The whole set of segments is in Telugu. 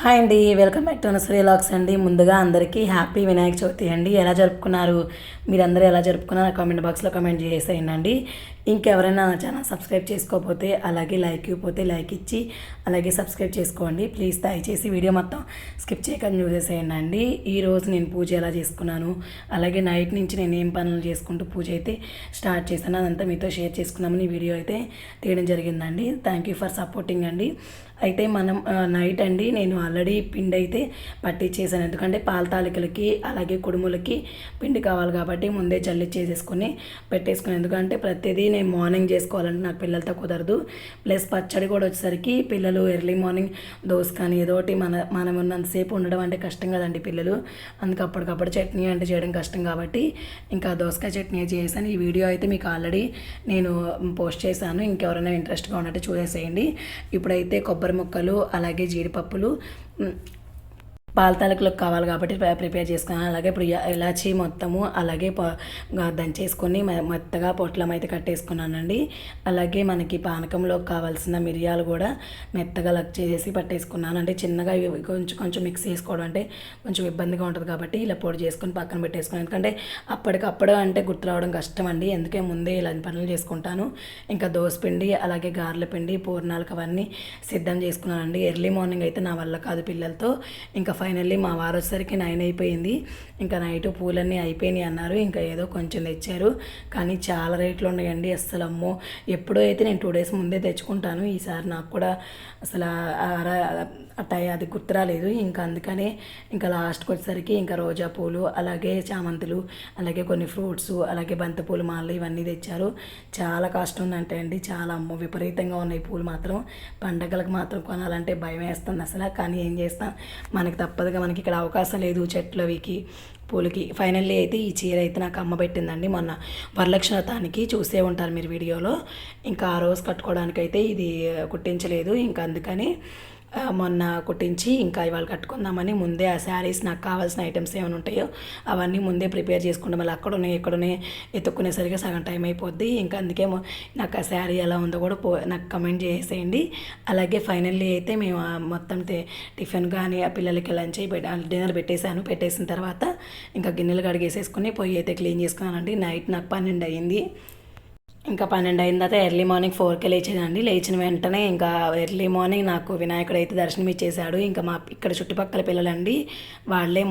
హాయ్ అండి welcome back to nursery lux అండి. ముందుగా అందరికీ హ్యాపీ వినాయక చవితి అండి. ఎలా జరుపుకున్నారు? మీరందరూ ఎలా జరుపుకున్నారో కామెంట్ బాక్స్లో కామెంట్ చేసేయండి. ఇంకెవరైనా నా ఛానల్ సబ్స్క్రైబ్ చేసుకోకపోతే అలాగే లైక్ ఇవ్వకపోతే లైక్ ఇచ్చి అలాగే సబ్స్క్రైబ్ చేసుకోండి. ప్లీజ్ దయచేసి వీడియో మొత్తం స్కిప్ చేయకుండా చూసేసేయండి. అండి ఈరోజు నేను పూజ ఎలా చేసుకున్నాను అలాగే నైట్ నుంచి నేను ఏం పనులు చేసుకుంటూ పూజ అయితే స్టార్ట్ చేశాను. అదంతా మీతో షేర్ చేసుకున్నామని వీడియో అయితే తీయడం జరిగిందండి. థ్యాంక్ యూ ఫర్ సపోర్టింగ్ అండి. అయితే మనం నైట్ అండి నేను ఆల్రెడీ పిండి అయితే పట్టించేసాను ఎందుకంటే పాల తాలికలకి అలాగే కుడుములకి పిండి కావాలి కాబట్టి ముందే జల్లి చేసేసుకొని పెట్టేసుకుని ఎందుకంటే ప్రతిదీ నేను మార్నింగ్ చేసుకోవాలంటే నాకు పిల్లలతో కుదరదు. ప్లస్ పచ్చడి కూడా వచ్చేసరికి పిల్లలు ఎర్లీ మార్నింగ్ దోశ కానీ ఏదో ఒకటి మన మనం ఉన్నంతసేపు ఉండడం అంటే కష్టం కదండి పిల్లలు. అందుకు అప్పటికప్పుడు చట్నీ అంటే చేయడం కష్టం కాబట్టి ఇంకా దోసకాయ చట్నీ చేశాను. ఈ వీడియో అయితే మీకు ఆల్రెడీ నేను పోస్ట్ చేశాను. ఇంకెవరైనా ఇంట్రెస్ట్గా ఉన్నట్టు చూసేసేయండి. ఇప్పుడైతే కొబ్బరి ముక్కలు అలాగే జీడిపప్పులు పాల తాలకులకు కావాలి కాబట్టి ప్రిపేర్ చేసుకున్నాను. అలాగే ఇప్పుడు ఇలాచి మొత్తము అలాగే ప- దంచేసుకొని మెత్తగా పొట్లం అయితే కట్టేసుకున్నానండి. అలాగే మనకి పానకంలోకి కావాల్సిన మిరియాలు కూడా మెత్తగా లక్ చేసి పట్టేసుకున్నాను. అంటే చిన్నగా ఇవి కొంచెం కొంచెం మిక్స్ చేసుకోవడం అంటే కొంచెం ఇబ్బందిగా ఉంటుంది కాబట్టి ఇలా పొడి చేసుకొని పక్కన పెట్టేసుకున్నాను. ఎందుకంటే అప్పటికప్పుడు అంటే గుర్తు రావడం కష్టం అండి ఎందుకే ముందే ఇలాంటి పనులు చేసుకుంటాను. ఇంకా దోసపిండి అలాగే గారెల పిండి పూర్ణాలకు అవన్నీ సిద్ధం చేసుకున్నానండి. ఎర్లీ మార్నింగ్ అయితే నా వల్ల కాదు పిల్లలతో. ఇంకా ఫైనల్లీ మా వారు వచ్చేసరికి నైన్ అయిపోయింది. ఇంకా నైట్ పూలన్నీ అయిపోయినాయి అన్నారు. ఇంకా ఏదో కొంచెం తెచ్చారు. కానీ చాలా రేట్లు ఉన్నాయండి అస్సలు అమ్మో. ఎప్పుడో అయితే నేను టూ డేస్ ముందే తెచ్చుకుంటాను. ఈసారి నాకు కూడా అసలు ఆ- అట్ట అది గుర్తురాలేదు. ఇంకా అందుకనే ఇంకా లాస్ట్కి వచ్చేసరికి ఇంకా రోజా పూలు అలాగే చామంతులు అలాగే కొన్ని ఫ్రూట్స్ అలాగే బంతిపూలు మాలలు ఇవన్నీ తెచ్చారు. చాలా కాస్ట్ ఉందంటే అండి. చాలా అమ్మో విపరీతంగా ఉన్నాయి పూలు మాత్రం. పండగలకు మాత్రం కొనాలంటే భయం వేస్తుంది అసలు. కానీ ఏం చేస్తాం? మనకి తప్పదుగా మనకి ఇక్కడ అవకాశం లేదు చెట్లు అవికి పూలకి. ఫైనల్లీ అయితే ఈ చీర అయితే నాకు అమ్మ పెట్టిందండి మొన్న. వరలక్ష్మతానికి చూసే ఉంటారు మీరు వీడియోలో. ఇంకా ఆ రోజు కట్టుకోవడానికి అయితే ఇది కుట్టించలేదు. ఇంకా అందుకని మొన్న కుట్టించి ఇంకా ఇవాళ కట్టుకుందామని ముందే ఆ శారీస్ నాకు కావాల్సిన ఐటమ్స్ ఏమైనా ఉంటాయో అవన్నీ ముందే ప్రిపేర్ చేసుకుంటాం మళ్ళీ అక్కడ ఇక్కడనే ఎత్తుక్కునేసరికి సగం టైం అయిపోద్ది. ఇంకా అందుకే నాకు ఆ శారీ ఎలా ఉందో కూడా పో నాకు కమెంట్ చేసేయండి. అలాగే ఫైనల్లీ అయితే మేము మొత్తం టిఫిన్ కానీ ఆ పిల్లలకి లంచ్ డిన్నర్ పెట్టేశాను. పెట్టేసిన తర్వాత ఇంకా గిన్నెలు కడిగేసేసుకుని పొయ్యి అయితే క్లీన్ చేసుకున్నానండి. నైట్ నాకు పన్నెండు అయింది. ఇంకా పన్నెండు అయిన తర్వాత ఎర్లీ మార్నింగ్ ఫోర్కే లేచేదండి లేచిన వెంటనే ఇంకా ఎర్లీ మార్నింగ్ నాకు వినాయకుడు అయితే దర్శనం ఇచ్చేశాడు. ఇంకా మా ఇక్కడ చుట్టుపక్కల పిల్లలండి వాళ్ళే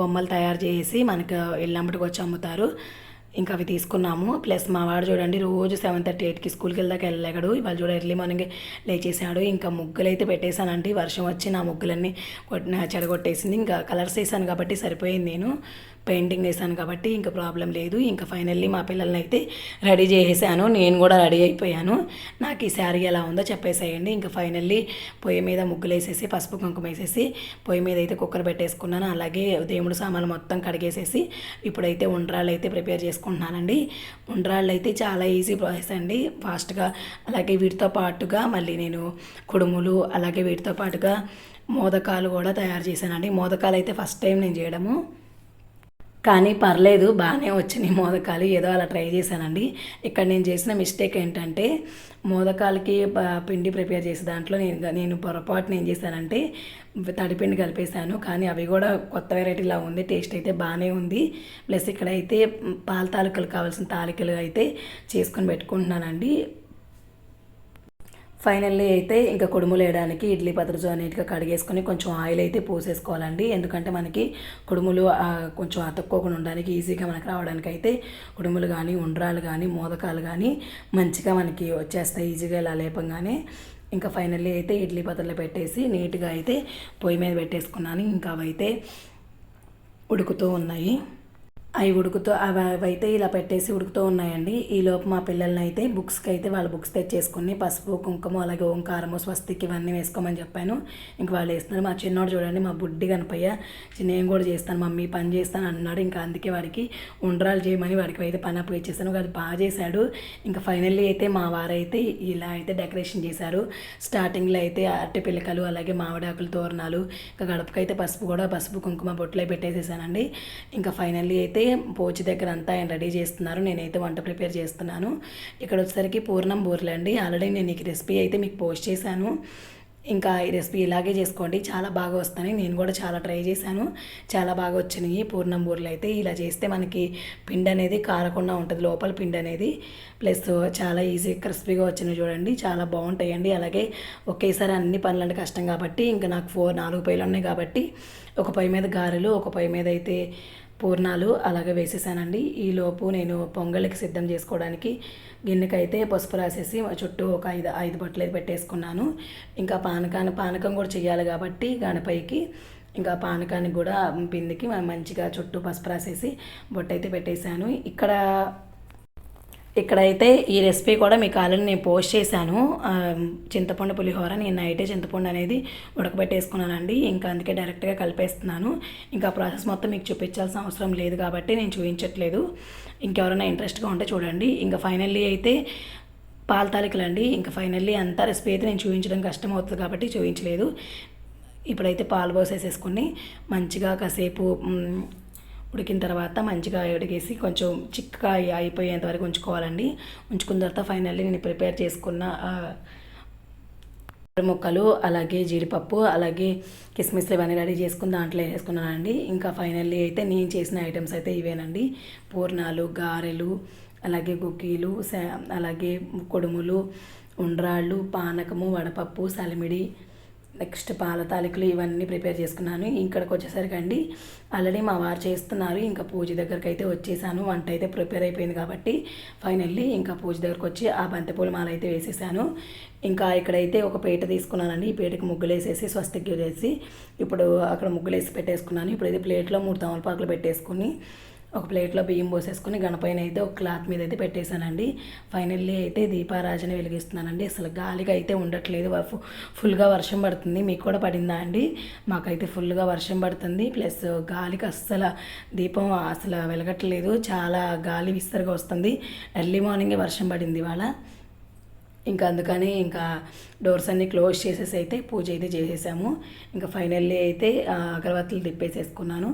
బొమ్మలు తయారు చేసి మనకు ఇళ్ళంబటికి వచ్చి అమ్ముతారు. ఇంకా అవి తీసుకున్నాము. ప్లస్ మా వాడు చూడండి రోజు సెవెన్ థర్టీ ఎయిట్కి స్కూల్కి వెళ్దాక వెళ్ళాడు ఇవాళ చూడ ఎర్లీ మార్నింగ్ లేచేసాడు ఇంకా ముగ్గులు అయితే పెట్టేశానండి. వర్షం వచ్చి నా ముగ్గులన్నీ కొట్టిన చెడగొట్టేసింది. ఇంకా కలర్స్ వేసాను కాబట్టి సరిపోయింది నేను. పెయింటింగ్ వేసాను కాబట్టి ఇంకా ప్రాబ్లం లేదు. ఇంకా ఫైనల్లీ మా పిల్లల్ని అయితే రెడీ చేసేసాను. నేను కూడా రెడీ అయిపోయాను. నాకు ఈ శారీ ఎలా ఉందో చెప్పేసేయండి. ఇంకా ఫైనల్లీ పొయ్యి మీద ముగ్గులు వేసేసి పసుపు కుంకుమ వేసేసి పొయ్యి మీద అయితే కుక్కర్ పెట్టేసుకున్నాను. అలాగే దేవుడు సామాన్లు మొత్తం కడిగేసేసి ఇప్పుడైతే ఉండ్రాళ్ళు అయితే ప్రిపేర్ చేసుకుంటున్నానండి. ఉండ్రాళ్ళు అయితే చాలా ఈజీ ప్రాసెస్ అండి. ఫాస్ట్గా అలాగే వీటితో పాటుగా మళ్ళీ నేను కుడుములు అలాగే వీటితో పాటుగా మోదకాలు కూడా తయారు చేశానండి. మోదకాలు అయితే ఫస్ట్ టైం నేను చేయడము. కానీ పర్లేదు బాగానే వచ్చినాయి మోదకాలు ఏదో అలా ట్రై చేశానండి. ఇక్కడ నేను చేసిన మిస్టేక్ ఏంటంటే మోదకాలకి పిండి ప్రిపేర్ చేసే దాంట్లో నేను నేను పొరపాటున ఏం చేశానంటే తడిపిండి కలిపేశాను. కానీ అవి కూడా కొత్త వెరైటీలా ఉంది టేస్ట్ అయితే బాగానే ఉంది. ప్లస్ ఇక్కడైతే పాల తాలికలు కావాల్సిన తాలికలు అయితే చేసుకొని పెట్టుకుంటున్నానండి. ఫైనల్లీ అయితే ఇంకా కుడుములు వేయడానికి ఇడ్లీ పత్రజో నీట్గా కడిగేసుకొని కొంచెం ఆయిల్ అయితే పోసేసుకోవాలండి. ఎందుకంటే మనకి కుడుములు కొంచెం అతుక్కోకుండా ఉండడానికి ఈజీగా మనకి రావడానికి అయితే కుడుములు కానీ ఉండ్రాలు కానీ మోదకాలు కానీ మంచిగా మనకి వచ్చేస్తాయి ఈజీగా ఇలా లేపంగానే. ఇంకా ఫైనల్లీ అయితే ఇడ్లీ పాత్రలో పెట్టేసి నీట్గా అయితే పొయ్యి మీద పెట్టేసుకున్నాను. ఇంకా అవైతే ఉడుకుతూ ఉన్నాయి. అవి ఉడుకుతూ అవి అవైతే ఇలా పెట్టేసి ఉడుకుతూ ఉన్నాయండి. ఈ లోపు మా పిల్లల్ని అయితే బుక్స్కి అయితే వాళ్ళ బుక్స్ తెచ్చేసుకుని పసుపు కుంకుమ అలాగే ఓంకారము స్వస్తికి ఇవన్నీ వేసుకోమని చెప్పాను. ఇంక వాళ్ళు వేస్తున్నారు. మా చిన్నోడు చూడండి మా బుడ్డి కనపయ్య నేను కూడా చేస్తాను మమ్మీ పని చేస్తాను అన్నాడు. ఇంకా అందుకే వాడికి ఉండ్రాలు చేయమని వాడికి అయితే పని అప్పు ఇచ్చేసాను. వాడు బాగా చేశాడు. ఇంకా ఫైనల్లీ అయితే మా వారైతే ఇలా అయితే డెకరేషన్ చేశారు. స్టార్టింగ్లో అయితే అరటి పిల్లకలు అలాగే మామిడాకులు తోరణాలు ఇంకా గడపకైతే పసుపు కూడా పసుపు కుంకుమ బొట్లు పెట్టేసేసానండి. ఇంకా ఫైనల్లీ అయితే పోచి దగ్గర అంతా ఆయన రెడీ చేస్తున్నారు. నేనైతే వంట ప్రిపేర్ చేస్తున్నాను. ఇక్కడ వచ్చేసరికి పూర్ణం బూరెలు అండి ఆల్రెడీ నేను ఈ రెసిపీ అయితే మీకు పోస్ట్ చేశాను. ఇంకా ఈ రెసిపీ ఇలాగే చేసుకోండి. చాలా బాగా వస్తాయి నేను కూడా చాలా ట్రై చేశాను. చాలా బాగా వచ్చినాయి పూర్ణం బూరలు అయితే. ఇలా చేస్తే మనకి పిండి అనేది కారకుండా ఉంటుంది. లోపల పిండి అనేది. ప్లస్ చాలా ఈజీ క్రిస్పీగా వచ్చినాయి చూడండి. చాలా బాగుంటాయండి. అలాగే ఒకేసారి అన్ని పనులు అంటే కష్టం కాబట్టి ఇంకా నాకు ఫోర్ నాలుగు పైలు ఉన్నాయి కాబట్టి ఒక పై మీద గారెలు ఒక పై మీద అయితే పూర్ణాలు అలాగే వేసేసానండి. ఈలోపు నేను పొంగలికి సిద్ధం చేసుకోవడానికి గిన్నెకైతే పసుపు రాసేసి చుట్టూ ఒక ఐదు ఐదు బట్టలు అయితే పెట్టేసుకున్నాను. ఇంకా పానకాన్ని పానకం కూడా చేయాలి కాబట్టి గణపైకి ఇంకా పానకానికి కూడా పిండికి మంచిగా చుట్టూ పసుపు రాసేసి బొట్టయితే పెట్టేశాను. ఇక్కడ ఇక్కడైతే ఈ రెసిపీ కూడా మీకు ఆల్రెడీ నేను పోస్ట్ చేశాను. చింతపండు పులిహోర నేను నైటే చింతపండు అనేది ఉడకబెట్టేసుకున్నానండి. ఇంకా అందుకే డైరెక్ట్గా కలిపేస్తున్నాను. ఇంకా ప్రాసెస్ మొత్తం మీకు చూపించాల్సిన అవసరం లేదు కాబట్టి నేను చూపించట్లేదు. ఇంకెవరైనా ఇంట్రెస్ట్గా ఉంటే చూడండి. ఇంకా ఫైనల్లీ అయితే పాల తాలికలు అండి ఇంకా ఫైనల్లీ అంతా రెసిపీ అయితే నేను చూపించడం కష్టం అవుతుంది కాబట్టి చూపించలేదు. ఇప్పుడైతే పాలు పోసేసేసుకుని మంచిగా కాసేపు ఉడికిన తర్వాత మంచిగా ఉడికేసి కొంచెం చిక్కగా అయిపోయేంత వరకు ఉంచుకోవాలండి. ఉంచుకున్న తర్వాత ఫైనల్లీ నేను ప్రిపేర్ చేసుకున్న ముక్కలు అలాగే జీడిపప్పు అలాగే కిస్మిస్లు ఇవన్నీ రెడీ చేసుకుని దాంట్లో వేసుకున్నానండి. ఇంకా ఫైనల్లీ అయితే నేను చేసిన ఐటమ్స్ అయితే ఇవేనండి. పూర్ణాలు గారెలు అలాగే కుక్కీలు సా- అలాగే కుడుములు ఉండ్రాళ్ళు పానకము వడపప్పు సలిమిడి నెక్స్ట్ పాల తాలికలు ఇవన్నీ ప్రిపేర్ చేసుకున్నాను. ఇక్కడికి వచ్చేసరికి అండి ఆల్రెడీ మా వారు చేస్తున్నారు. ఇంకా పూజ దగ్గరికి అయితే వచ్చేసాను. వంట అయితే ప్రిపేర్ అయిపోయింది కాబట్టి ఫైనల్లీ ఇంకా పూజ దగ్గరకు వచ్చి ఆ బంతిపూల మాల అయితే వేసేసాను. ఇంకా ఇక్కడైతే ఒక పీట తీసుకున్నానండి. ఈ పీటకి ముగ్గులు వేసేసి స్వస్తికి వేసి ఇప్పుడు అక్కడ ముగ్గులు వేసి పెట్టేసుకున్నాను. ఇప్పుడు అయితే ప్లేట్లో మూడు తమలపాకులు పెట్టేసుకుని ఒక ప్లేట్లో బియ్యం పోసేసుకుని గణపైన అయితే ఒక క్లాత్ మీద అయితే పెట్టేశానండి. ఫైనల్లీ అయితే దీపారాజన వెలిగిస్తున్నానండి. అసలు గాలిగా అయితే ఉండట్లేదు. ఫుల్గా వర్షం పడుతుంది. మీకు కూడా పడిందా అండి? మాకైతే ఫుల్గా వర్షం పడుతుంది. ప్లస్ గాలికి అస్సలు దీపం అసలు వెలగట్లేదు. చాలా గాలి విస్తరగా వస్తుంది. ఎర్లీ మార్నింగే వర్షం పడింది ఇవాళ. ఇంకా అందుకని ఇంకా డోర్స్ అన్ని క్లోజ్ చేసేసి అయితే పూజ అయితే చేసేసాము. ఇంకా ఫైనల్లీ అయితే అగరబత్తులు తిప్పేసేసుకున్నాను.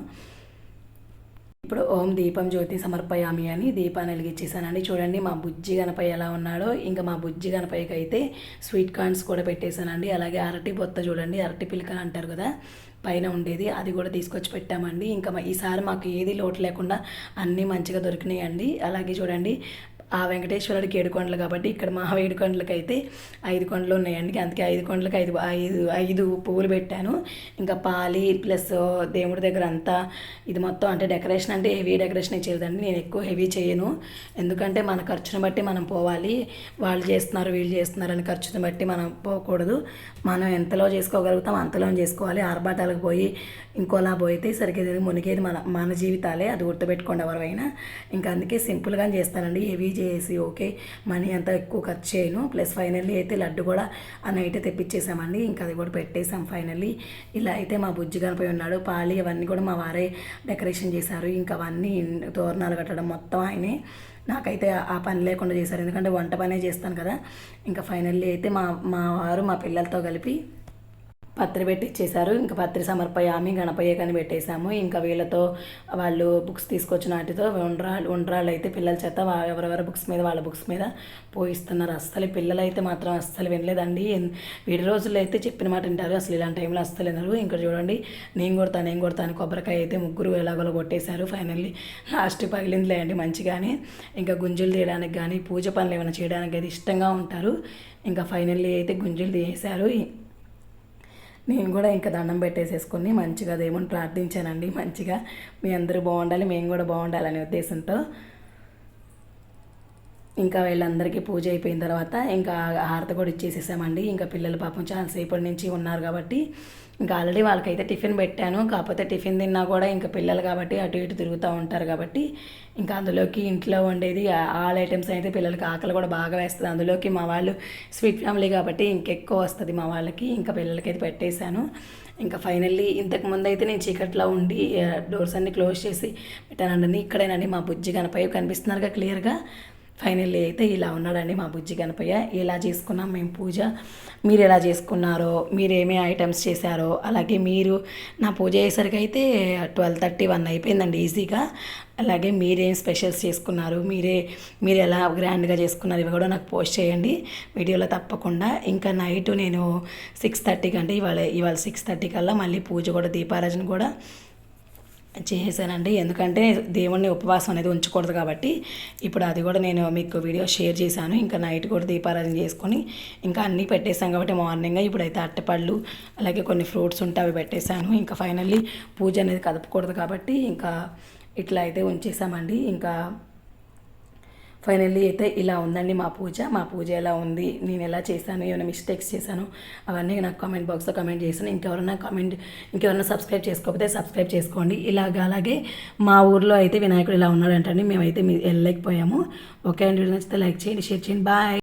ఇప్పుడు ఓం దీపం జ్యోతి సమర్పయామి అని దీపాన్ని వెలిగించేసానండి చూడండి మా బుజ్జి గణపయ్య ఎలా ఉన్నాడో ఇంకా మా బుజ్జి గణపయ్యకి అయితే స్వీట్ కార్న్స్ కూడా పెట్టేశానండి. అలాగే అరటి బొత్త చూడండి అరటి పిలక అంటారు కదా పైన ఉండేది అది కూడా తీసుకొచ్చి పెట్టామండి. ఇంకా ఈసారి మాకు ఏది లోటు లేకుండా అన్నీ మంచిగా దొరికినాయండి. అలాగే చూడండి ఆ వెంకటేశ్వరుడికి ఏడు కొండలు కాబట్టి ఇక్కడ మా ఏడు కొండలకి అయితే ఐదు కొండలు ఉన్నాయండి. అందుకే ఐదు కొండలకి ఐదు ఐదు ఐదు పువ్వులు పెట్టాను. ఇంకా పాలి ప్లస్ దేవుడి దగ్గర అంతా ఇది మొత్తం అంటే డెకరేషన్ అంటే హెవీ డెకరేషన్ చేయదండి నేను ఎక్కువ హెవీ చేయను. ఎందుకంటే మన ఖర్చును బట్టి మనం పోవాలి. వాళ్ళు చేస్తున్నారు వీళ్ళు చేస్తున్నారు అని ఖర్చుని బట్టి మనం పోకూడదు. మనం ఎంతలో చేసుకోగలుగుతాం అంతలో చేసుకోవాలి. ఆర్భాటాలకు పోయి ఇంకోలా పోయితే సరిగ్గా మునిగేది మన మన జీవితాలే. అది గుర్తుపెట్టుకోండి ఎవరైనా ఇంకా అందుకే సింపుల్గా చేస్తానండి. హెవీ చేసి ఓకే మనీ అంతా ఎక్కువ ఖర్చు చేయను. ప్లస్ ఫైనల్లీ అయితే లడ్డు కూడా ఆ నైట్ తెప్పించేసామండి ఇంకా అది కూడా పెట్టేసాం ఫైనల్లీ. ఇలా అయితే మా బుజ్జి కనిపోయి ఉన్నాడు. పాలి అవన్నీ కూడా మా వారే డెకరేషన్ చేశారు. ఇంకా అవన్నీ తోరణాలు కట్టడం మొత్తం ఆయనే. నాకైతే ఆ పని లేకుండా చేశారు. ఎందుకంటే వంట పనే చేస్తాను కదా. ఇంకా ఫైనల్లీ అయితే మా మా వారు మా పిల్లలతో కలిపి పత్రి పెట్టి ఇచ్చేసారు ఇంకా పత్రి సమర్పయామి గణపయ్య కానీ పెట్టేశాము. ఇంకా వీళ్ళతో వాళ్ళు బుక్స్ తీసుకొచ్చిన వాటితో ఉండ్రాళ్ళు ఉండ్రాళ్ళు అయితే పిల్లల చేత ఎవరెవరి బుక్స్ మీద వాళ్ళ బుక్స్ మీద పోయిస్తున్నారు. అస్సలు పిల్లలు అయితే మాత్రం అస్సలు వినలేదండి. వీడి రోజుల్లో అయితే చెప్పిన మాట వింటారు. అసలు ఇలాంటి టైంలో అస్సలు వినరు. ఇంకా చూడండి నేను కొడతాను నేను కొడతాను కొబ్బరికాయ అయితే ముగ్గురు ఎలాగోలో కొట్టేశారు. ఫైనల్లీ లాస్ట్ పగిలిందిలే అండి మంచిగానే. ఇంకా గుంజులు తీయడానికి కానీ పూజ పనులు ఏమైనా చేయడానికి అయితే ఇష్టంగా ఉంటారు. ఇంకా ఫైనల్లీ అయితే గుంజులు తీసేశారు. నేను కూడా ఇంకా దండం పెట్టేసేసుకుని మంచిగా దేవుని ప్రార్థించానండి. మంచిగా మీ అందరూ బాగుండాలి మేము కూడా బాగుండాలనే ఉద్దేశంతో ఇంకా వీళ్ళందరికీ పూజ అయిపోయిన తర్వాత ఇంకా హారతి కూడా ఇచ్చేసేసామండి. ఇంకా పిల్లలు పాపం చాలాసేపటి నుంచి ఉన్నారు కాబట్టి ఇంకా ఆల్రెడీ వాళ్ళకైతే టిఫిన్ పెట్టాను. కాకపోతే టిఫిన్ తిన్నా కూడా ఇంకా పిల్లలు కాబట్టి అటు ఇటు తిరుగుతూ ఉంటారు కాబట్టి ఇంకా అందులోకి ఇంట్లో వండేది ఆల్ ఐటమ్స్ అయితే పిల్లలకి ఆకలి కూడా బాగా వేస్తుంది. అందులోకి మా వాళ్ళు స్వీట్ ఫ్యామిలీ కాబట్టి ఇంకెక్కువ వస్తుంది మా వాళ్ళకి. ఇంకా పిల్లలకి అయితే పెట్టేశాను. ఇంకా ఫైనల్లీ ఇంతకు ముందు అయితే నేను చీకట్లో ఉండి డోర్స్ అన్ని క్లోజ్ చేసి పెట్టానండి. ఇక్కడేనండి మా బుజ్జి కనపై కనిపిస్తున్నారుగా క్లియర్గా. ఫైనల్లీ అయితే ఇలా ఉన్నాడండి మా బుజ్జి గణపయ్య. ఇలా చేసుకున్నాం మేము పూజ? మీరు ఎలా చేసుకున్నారో? మీరు ఏమేమి ఐటమ్స్ చేశారో? అలాగే మీరు నా పూజ అయ్యేసరికి అయితే ట్వెల్వ్ థర్టీ వన్ అయిపోయిందండి ఈజీగా. అలాగే మీరేం స్పెషల్స్ చేసుకున్నారు? మీరే మీరు ఎలా గ్రాండ్గా చేసుకున్నారు? ఇవి కూడా నాకు పోస్ట్ చేయండి. వీడియోలో తప్పకుండా. ఇంకా నైట్ నేను సిక్స్ థర్టీకి అంటే ఇవాళ ఇవాళ సిక్స్ థర్టీ కల్లా మళ్ళీ పూజ కూడా దీపారాజన కూడా చేశానండి ఎందుకంటే దేవుణ్ణి ఉపవాసం అనేది ఉంచకూడదు కాబట్టి ఇప్పుడు అది కూడా నేను మీకు వీడియో షేర్ చేశాను. ఇంకా నైట్ కూడా దీపారాధన చేసుకొని ఇంకా అన్నీ పెట్టేశాను కాబట్టి మార్నింగ్ ఇప్పుడైతే అట్టపళ్ళు అలాగే కొన్ని ఫ్రూట్స్ ఉంటే అవి పెట్టేశాను. ఇంకా ఫైనల్లీ పూజ అనేది కదపకూడదు కాబట్టి ఇంకా ఇట్లా అయితే ఉంచేసామండి ఇంకా ఫైనల్లీ అయితే ఇలా ఉందండి మా పూజ. మా పూజ ఎలా ఉంది? నేను ఎలా చేశాను? ఏమైనా మిస్టేక్స్ చేశాను? అవన్నీ నాకు కామెంట్ బాక్స్లో కామెంట్ చేశాను. ఇంకెవరైనా కామెంట్ ఇంకెవరైనా సబ్స్క్రైబ్ చేసుకోకపోతే సబ్స్క్రైబ్ చేసుకోండి. ఇలాగ అలాగే మా ఊర్లో అయితే వినాయకుడు ఇలా ఉన్నాడంటండి. మేమైతే మీ వెళ్ళలేకపోయాము. ఓకే అండి. నచ్చితే లైక్ చేయండి షేర్ చేయండి. బాయ్